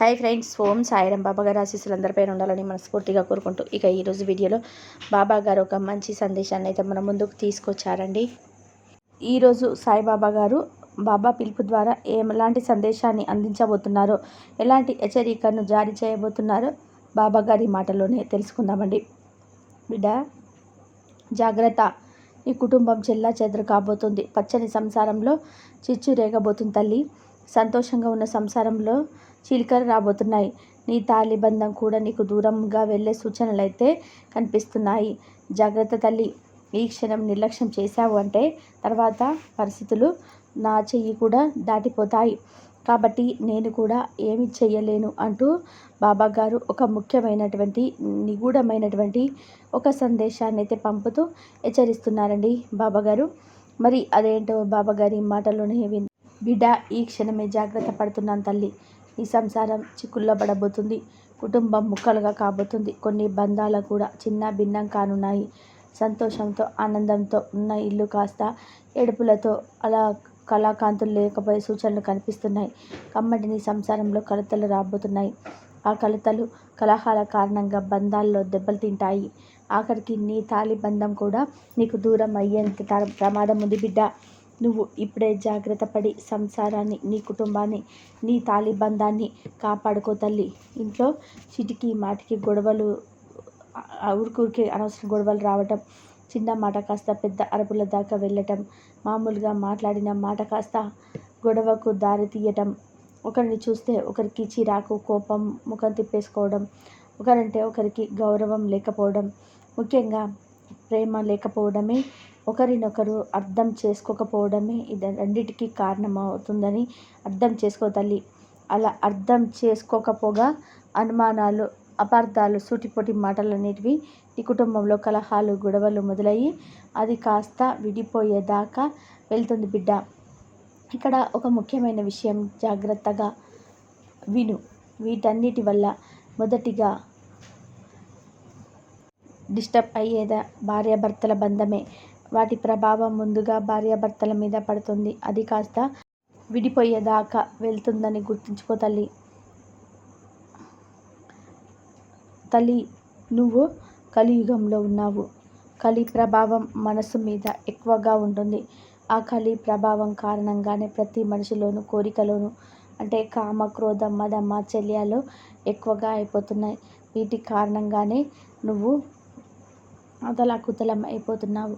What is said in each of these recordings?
Hi friends Om Sairam Baba గారు ఆశీస్సులు అందరిపైన ఉండాలని మనస్ఫూర్తిగా కోరుకుంటూ ఇక ఈరోజు వీడియోలో బాబా గారు ఒక మంచి సందేశాన్ని అయితే మన ముందుకు తీసుకొచ్చారండి. ఈరోజు సాయిబాబా గారు బాబా పిలుపు ద్వారా ఎలాంటి సందేశాన్ని అందించబోతున్నారో ఎలాంటి హెచ్చరికను జారీ చేయబోతున్నారో బాబా గారి మాటలోనే తెలుసుకుందామండి. బిడ్డ జాగ్రత్త. ఈ కుటుంబం చెల్లా చెదరు కాబోతుంది. పచ్చని సంసారంలో చిచ్చు రేగబోతుంది తల్లి. సంతోషంగా ఉన్న సంసారంలో చీలికలు రాబోతున్నాయి. నీ తాలిబంధం కూడా నీకు దూరంగా వెళ్ళే సూచనలు అయితే కనిపిస్తున్నాయి. జాగ్రత్త తల్లి ఈ క్షణం నిర్లక్ష్యం చేశావు అంటే తర్వాత పరిస్థితులు నా చెయ్యి కూడా దాటిపోతాయి. కాబట్టి నేను కూడా ఏమి చేయలేను అంటూ బాబా గారు ఒక ముఖ్యమైనటువంటి నిగూఢమైనటువంటి ఒక సందేశాన్ని అయితే పంపుతూ హెచ్చరిస్తున్నారండి బాబా గారు మరి అదేంటో బాబా గారి మాటలోనే విన్. బిడ్డ ఈ క్షణమే జాగ్రత్త పడుతున్నాను తల్లి. ఈ సంసారం చిక్కుల్లో పడబోతుంది కుటుంబం ముక్కలుగా కాబోతుంది. కొన్ని బంధాలు కూడా చిన్న భిన్నం కానున్నాయి. సంతోషంతో ఆనందంతో ఉన్న ఇల్లు కాస్త ఏడుపులతో అలా కళాకాంతులు లేకపోయే సూచనలు కనిపిస్తున్నాయి. కమ్మటిని సంసారంలో కలతలు రాబోతున్నాయి. ఆ కలతలు కలహాల కారణంగా బంధాల్లో దెబ్బలు తింటాయి. ఆఖరికి నీ తాలి బంధం కూడా నీకు దూరం అయ్యేంత ప్రమాదం ఉంది బిడ్డ. నువ్వు ఇప్పుడే జాగ్రత్త పడి సంసారాన్ని నీ కుటుంబాన్ని నీ తాలిబంధాన్ని కాపాడుకో తల్లి. ఇంట్లో చిటికి మాటికి గొడవలు ఊరికూరికి అనవసరం గొడవలు రావటం చిన్న మాట కాస్త పెద్ద అరుపుల దాకా వెళ్ళటం మామూలుగా మాట్లాడిన మాట కాస్త గొడవకు దారి తీయటం ఒకరిని చూస్తే ఒకరికి చిరాకు కోపం ముఖం తిప్పేసుకోవడం ఒకరంటే ఒకరికి గౌరవం లేకపోవడం ముఖ్యంగా ప్రేమ లేకపోవడమే ఒకరినొకరు అర్థం చేసుకోకపోవడమే ఇది రెండిటికి కారణమవుతుందని అర్థం చేసుకో తల్లి. అలా అర్థం చేసుకోకపోగా అనుమానాలు అపార్థాలు సూటిపోటి మాటలు అనేటివి ఈ కుటుంబంలో కలహాలు గొడవలు మొదలయ్యి అది కాస్త విడిపోయేదాకా వెళ్తుంది బిడ్డ. ఇక్కడ ఒక ముఖ్యమైన విషయం జాగ్రత్తగా విను. వీటన్నిటి వల్ల మొదటిగా డిస్టర్బ్ అయ్యేదా భార్యాభర్తల బంధమే? వాటి ప్రభావం ముందుగా భార్యాభర్తల మీద పడుతుంది. అది కాస్త విడిపోయేదాకా వెళ్తుందని గుర్తుంచుకో తల్లి. తల్లి నువ్వు కలియుగంలో ఉన్నావు. కలి ప్రభావం మనసు మీద ఎక్కువగా ఉంటుంది. ఆ కలి ప్రభావం కారణంగానే ప్రతి మనిషిలోను కోరికలోను అంటే కామ క్రోధ మద మాచల్యాలు ఎక్కువగా అయిపోతున్నాయి. వీటి కారణంగానే నువ్వు అతలాకుతలం అయిపోతున్నావు.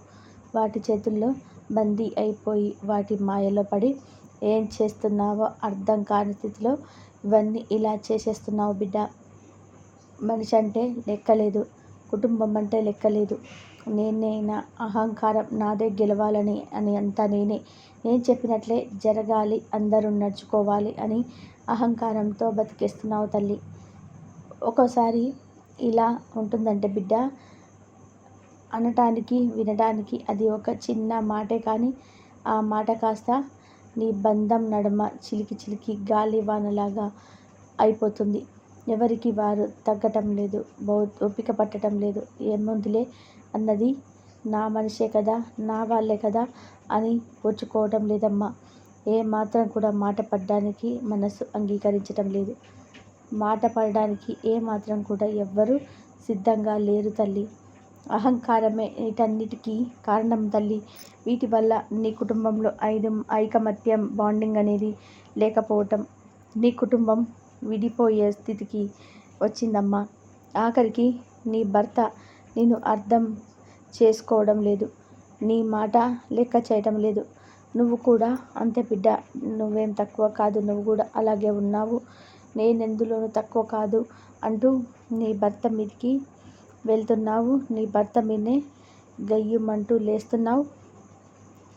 వాటి చేతుల్లో బందీ అయిపోయి వాటి మాయలో పడి ఏం చేస్తున్నావో అర్థం కాని స్థితిలో ఇవన్నీ ఇలా చేసేస్తున్నావు బిడ్డ. మనిషి అంటే లెక్కలేదు. కుటుంబం అంటే లెక్కలేదు. నేనైనా అహంకారం నాదే గెలవాలని అని అంతా నేనే. నేను చెప్పినట్లే జరగాలి అందరూ నడుచుకోవాలి అని అహంకారంతో బతికేస్తున్నావు తల్లి. ఒక్కోసారి ఇలా ఉంటుందంటే బిడ్డ అనటానికి వినడానికి అది ఒక చిన్న మాటే కానీ ఆ మాట కాస్త నీ బంధం నడుమ చిలికి చిలికి గాలి వానలాగా అయిపోతుంది. ఎవరికి వారు తగ్గటం లేదు బౌ ఓపిక పట్టడం లేదు. ఏముందిలే అన్నది నా మనిషే కదా నా వాళ్ళే కదా అని వచ్చుకోవడం లేదమ్మా. ఏ మాత్రం కూడా మాట పడ్డానికి మనసు అంగీకరించటం లేదు. మాట పడడానికి ఏ మాత్రం కూడా ఎవ్వరూ సిద్ధంగా లేరు తల్లి. అహంకారమే వీటన్నిటికీ కారణం తల్లి. వీటి వల్ల నీ కుటుంబంలో ఐదు ఐకమత్యం బాండింగ్ అనేది లేకపోవటం నీ కుటుంబం విడిపోయే స్థితికి వచ్చిందమ్మా. ఆఖరికి నీ భర్త నేను అర్థం చేసుకోవడం లేదు. నీ మాట లెక్క చేయటం లేదు. నువ్వు కూడా అంతే బిడ్డ. నువ్వేం తక్కువ కాదు. నువ్వు కూడా అలాగే ఉన్నావు. నేనెందులోనూ తక్కువ కాదు అంటూ నీ భర్త మీదకి వెళ్తున్నావు. నీ భర్త మీదనే గయ్యమంటూ లేస్తున్నావు.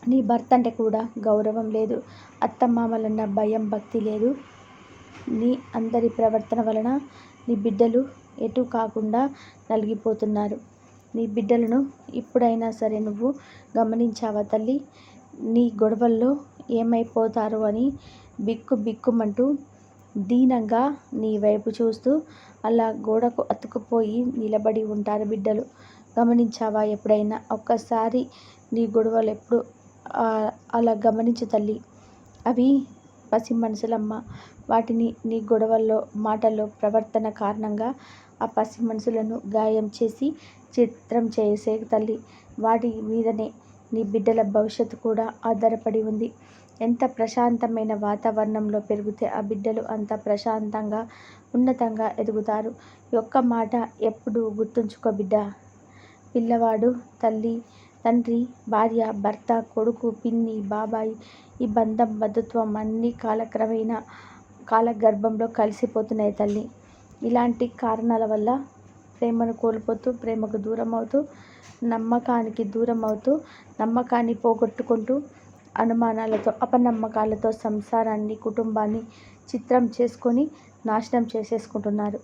నీ భర్త అంటే కూడా గౌరవం లేదు. అత్తమామలన్న భయం భక్తి లేదు. నీ అందరి ప్రవర్తన వలన నీ బిడ్డలు ఎటు కాకుండా నలిగిపోతున్నారు. నీ బిడ్డలను ఇప్పుడైనా సరే నువ్వు గమనించావా తల్లి? నీ గొడవల్లో ఏమైపోతారు అని బిక్కు బిక్కుమంటూ దీనంగా నీ వైపు చూస్తూ అలా గోడకు అతుకుపోయి నిలబడి ఉంటారు బిడ్డలు. గమనించావా ఎప్పుడైనా? ఒక్కసారి నీ గొడవలు ఎప్పుడు అలా గమనించు తల్లి. అవి పసి మనసులమ్మ. వాటిని నీ గొడవల్లో మాటల్లో ప్రవర్తన కారణంగా ఆ పసి మనసులను గాయం చేసి చిత్రం చేసే తల్లి. వాటి మీదనే నీ బిడ్డల భవిష్యత్తు కూడా ఆధారపడి ఉంది. ఎంత ప్రశాంతమైన వాతావరణంలో పెరిగితే ఆ బిడ్డలు అంత ప్రశాంతంగా ఉన్నతంగా ఎదుగుతారు. ఈ ఒక్క మాట ఎప్పుడు గుర్తుంచుకో బిడ్డ. పిల్లవాడు తల్లి తండ్రి భార్య భర్త కొడుకు పిన్ని బాబాయి ఈ బంధం బంధుత్వం అన్నీ కాలక్రమేణా కాలగర్భంలో కలిసిపోతున్నాయి తల్లి. ఇలాంటి కారణాల వల్ల ప్రేమను కోల్పోతూ ప్రేమకు దూరం అవుతూ నమ్మకానికి దూరం అవుతూ నమ్మకాన్ని పోగొట్టుకుంటూ అనుమానాలతో అపనమ్మకాలతో సంసారాన్ని కుటుంబాన్ని చిత్రం చేసుకొని నాశనం చేసేసుకుంటున్నారు.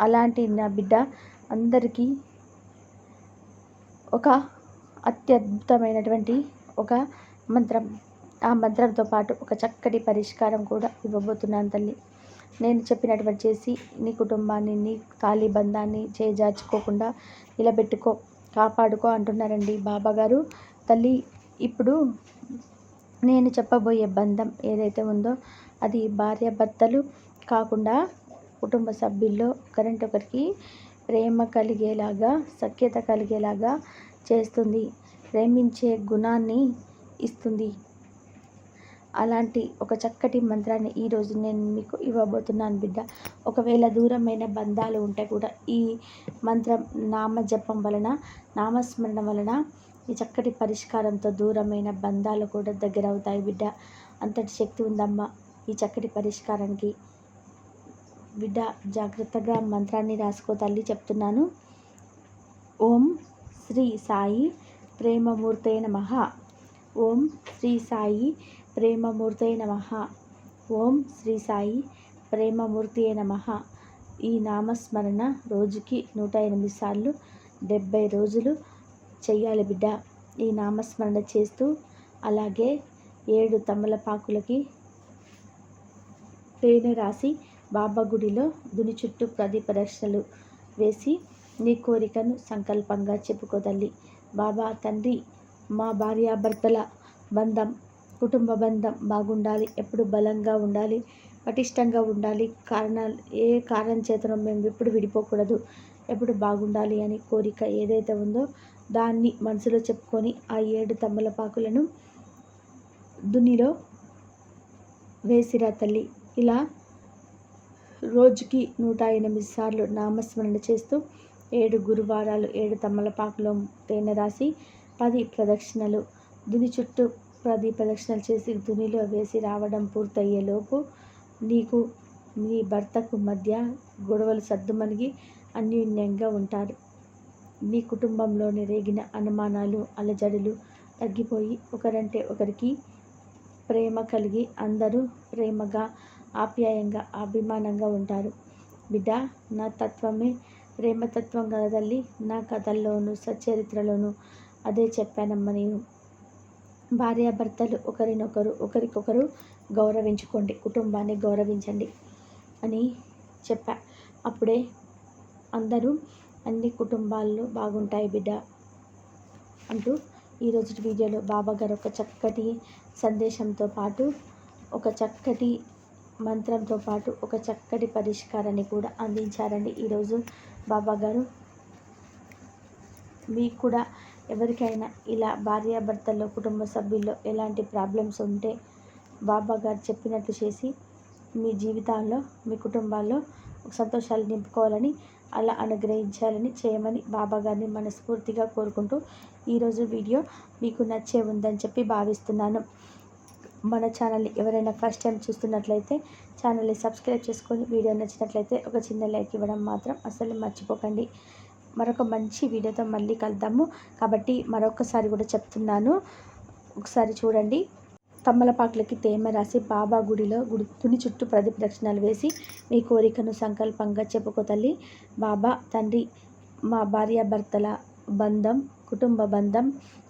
అలాంటి నా బిడ్డ అందరికీ ఒక అత్యద్భుతమైనటువంటి ఒక మంత్రం. ఆ మంత్రంతో పాటు ఒక చక్కటి పరిష్కారం కూడా ఇవ్వబోతున్నాను తల్లి. నేను చెప్పినటువంటి చేసి నీ కుటుంబాన్ని నీ ఖాళీ బంధాన్ని చేజార్చుకోకుండా నిలబెట్టుకో కాపాడుకో అంటున్నారండి బాబా గారు తల్లి ఇప్పుడు నేను చెప్పబోయే బంధం ఏదైతే ఉందో అది భార్యాభర్తలు కాకుండా కుటుంబ సభ్యుల్లో ఒకరింటి ఒకరికి ప్రేమ కలిగేలాగా సఖ్యత కలిగేలాగా చేస్తుంది ప్రేమించే గుణాన్ని ఇస్తుంది. అలాంటి ఒక చక్కటి మంత్రాన్ని ఈరోజు నేను మీకు ఇవ్వబోతున్నాను బిడ్డ. ఒకవేళ దూరమైన బంధాలు ఉంటే కూడా ఈ మంత్రం నామజపం వలన నామస్మరణ వలన ఈ చక్కటి పరిష్కారంతో దూరమైన బంధాలు కూడా దగ్గర అవుతాయి బిడ్డ. అంతటి శక్తి ఉందమ్మా ఈ చక్కటి పరిష్కారానికి. బిడ్డ జాగ్రత్తగా మంత్రాన్ని రాసుకో తల్లి చెప్తున్నాను. ఓం శ్రీ సాయి ప్రేమమూర్తే నమ. ఓం శ్రీ సాయి ప్రేమమూర్తే నమ. ఓం శ్రీ సాయి ప్రేమమూర్తి నమ. ఈ నామస్మరణ రోజుకి నూట ఎనిమిది సార్లు డెబ్బై రోజులు చెయ్యాలి బిడ్డ. ఈ నామస్మరణ చేస్తూ అలాగే ఏడు తమలపాకులకి పేరు రాసి బాబా గుడిలో దుని చుట్టూ ప్రదీప వేసి నీ కోరికను సంకల్పంగా చెప్పుకోదల్లి బాబా తండ్రి మా భార్యాభర్తల బంధం కుటుంబ బంధం బాగుండాలి. ఎప్పుడు బలంగా ఉండాలి పటిష్టంగా ఉండాలి. కారణాలు ఏ కారణం చేతనో మేము ఎప్పుడు విడిపోకూడదు. ఎప్పుడు బాగుండాలి అని కోరిక ఏదైతే ఉందో దాన్ని మనసులో చెప్పుకొని ఆ ఏడు తమలపాకులను దునిలో వేసిరా తల్లి. ఇలా రోజుకి నూట ఎనిమిది సార్లు నామస్మరణ చేస్తూ ఏడు గురువారాలు ఏడు తమలపాకులో తేనె రాసి పది ప్రదక్షిణలు దుని చుట్టూ పది ప్రదక్షిణలు చేసి దునిలో వేసి రావడం పూర్తయ్యేలోపు నీకు నీ భర్తకు మధ్య గొడవలు సర్దుమణిగి అన్యోన్యంగా ఉంటారు. మీ కుటుంబంలోని రేగిన అనుమానాలు అలజడులు తగ్గిపోయి ఒకరంటే ఒకరికి ప్రేమ కలిగి అందరూ ప్రేమగా ఆప్యాయంగా అభిమానంగా ఉంటారు. బిడ్డ నా తత్వమే ప్రేమతత్వం కదల్లి నా కథల్లోనూ సచరిత్రలోనూ అదే చెప్పానమ్మ నేను. భార్యాభర్తలు ఒకరినొకరు ఒకరికొకరు గౌరవించుకోండి. కుటుంబాన్ని గౌరవించండి అని చెప్పా. అప్పుడే అందరూ అన్ని కుటుంబాల్లో బాగుంటాయి బిడ్డ అంటూ ఈరోజు వీడియోలో బాబా గారు ఒక చక్కటి సందేశంతో పాటు ఒక చక్కటి మంత్రంతో పాటు ఒక చక్కటి పరిష్కారాన్ని కూడా అందించారండి ఈరోజు బాబా గారు. మీకు కూడా ఎవరికైనా ఇలా భార్యాభర్తల్లో కుటుంబ సభ్యుల్లో ఎలాంటి ప్రాబ్లమ్స్ ఉంటే బాబా గారు చెప్పినట్టు చేసి మీ జీవితాల్లో మీ కుటుంబాల్లో సంతోషాలు నింపుకోవాలని అలా అనుగ్రహించాలని చేయమని బాబా గారిని మనస్ఫూర్తిగా కోరుకుంటూ ఈరోజు వీడియో మీకు నచ్చే ఉందని చెప్పి భావిస్తున్నాను. మన ఛానల్ని ఎవరైనా ఫస్ట్ టైం చూస్తున్నట్లయితే ఛానల్ని సబ్స్క్రైబ్ చేసుకొని వీడియో నచ్చినట్లయితే ఒక చిన్న లైక్ ఇవ్వడం మాత్రం అసలు మర్చిపోకండి. మరొక మంచి వీడియోతో మళ్ళీ కలుద్దాము. కాబట్టి మరొకసారి కూడా చెప్తున్నాను. ఒకసారి చూడండి. తమ్మలపాకులకి తేమ రాసి బాబా గుడిలో గుడి తుని చుట్టూ ప్రదక్షిణాలు వేసి మీ కోరికను సంకల్పంగా చెప్పుకో తల్లి. బాబా తండ్రి మా భార్యాభర్తల బంధం కుటుంబ బంధం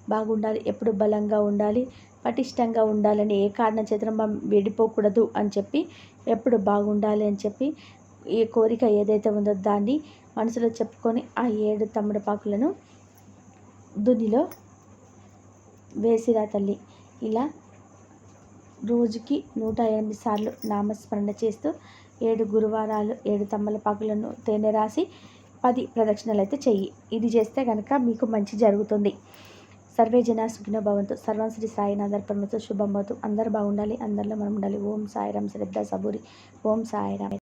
బాగుండాలి ఎప్పుడు బలంగా ఉండాలి పటిష్టంగా ఉండాలని ఏ కారణం చేత విడిపోకూడదు అని చెప్పి ఎప్పుడు బాగుండాలి అని చెప్పి ఏ కోరిక ఏదైతే ఉందో దాన్ని మనసులో చెప్పుకొని ఆ ఏడు తమ్ముడపాకులను దునిలో వేసిరా తల్లి. ఇలా రోజుకి నూట ఎనిమిది సార్లు నామస్మరణ చేస్తూ ఏడు గురువారాలు ఏడు తమ్మలపాకులను తేనె రాసి పది ప్రదక్షిణలు అయితే చెయ్యి. ఇది చేస్తే కనుక మీకు మంచి జరుగుతుంది. సర్వే జన సుఖినో భవంతు. సర్వం శ్రీ సాయినాథర్ పరమతో శుభం భవతు. అందరు బాగుండాలి. అందరిలో మనం ఉండాలి. ఓం సాయిరామ్ శ్రద్ధ సబూరి. ఓం సాయిరామ్.